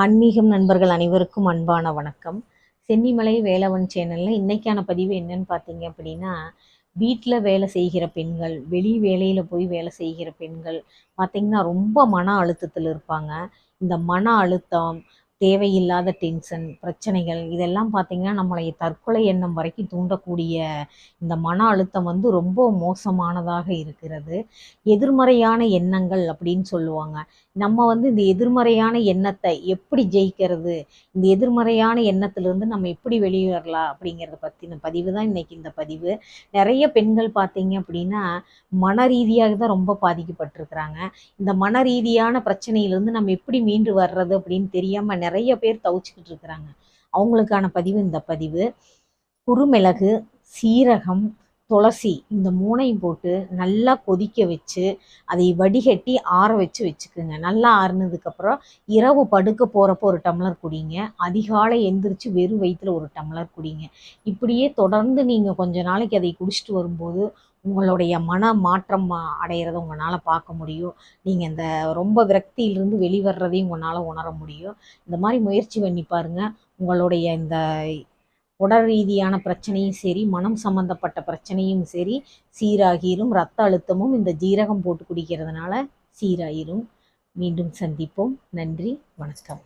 ஆன்மீகம் நண்பர்கள் அனைவருக்கும் அன்பான வணக்கம். சென்னிமலை வேலவன் சேனலில் இன்னைக்கான பதிவு என்னன்னு பார்த்தீங்க அப்படின்னா வீட்டில் வேலை செய்கிற பெண்கள் வெளி வேலையில் போய் வேலை செய்கிற பெண்கள் பார்த்திங்கன்னா ரொம்ப மன அழுத்தத்தில் இருப்பாங்க. இந்த மன அழுத்தம் தேவையில்லாத டென்ஷன் பிரச்சனைகள் இதெல்லாம் பார்த்தீங்கன்னா நம்மளை தற்கொலை எண்ணம் வரைக்கும் தூண்டக்கூடிய இந்த மன அழுத்தம் வந்து ரொம்ப மோசமானதாக இருக்கிறது. எதிர்மறையான எண்ணங்கள் அப்படின்னு சொல்லுவாங்க. நம்ம வந்து இந்த எதிர்மறையான எண்ணத்தை எப்படி ஜெயிக்கிறது? இந்த எதிர்மறையான எண்ணத்திலிருந்து நம்ம எப்படி வெளியே வரலாம் அப்படிங்கிறத பற்றின பதிவு தான் இன்னைக்கு இந்த பதிவு. நிறைய பெண்கள் பார்த்தீங்க அப்படின்னா மன ரீதியாக தான் ரொம்ப பாதிக்கப்பட்டிருக்கிறாங்க. இந்த மன ரீதியான பிரச்சனையிலிருந்து நம்ம எப்படி மீண்டு வர்றது அப்படின்னு தெரியாமல் நிறைய பேர் தவிச்சுக்கிட்டு இருக்கிறாங்க. அவங்களுக்கான பதிவு இந்த பதிவு. குறுமிளகு சீரகம் துளசி இந்த மூணையும் போட்டு நல்லா கொதிக்க வச்சு அதை வடிகட்டி ஆற வச்சு வச்சுக்குங்க. நல்லா ஆறுனதுக்கப்புறம் இரவு படுக்க போகிறப்போ ஒரு டம்ளர் குடிங்க. அதிகாலை எந்திரிச்சு வெறும் வயிற்றுல ஒரு டம்ளர் குடிங்க. இப்படியே தொடர்ந்து நீங்கள் கொஞ்ச நாளைக்கு அதை குடிச்சிட்டு வரும்போது உங்களுடைய மன மாற்றம் அடையிறத உங்களால் பார்க்க முடியும். நீங்கள் இந்த ரொம்ப விரக்தியிலிருந்து வெளிவர்றதையும் உங்களால் உணர முடியும். இந்த மாதிரி முயற்சி பண்ணி பாருங்கள் உங்களுடைய இந்த உடல் ரீதியான பிரச்சனையும் சரி மனம் சம்பந்தப்பட்ட பிரச்சனையும் சரி சீராகிரும் ரத்த அழுத்தமும் இந்த ஜீரகம் போட்டு குடிக்கிறதுனால சீராயிரும். மீண்டும் சந்திப்போம். நன்றி வணக்கம்.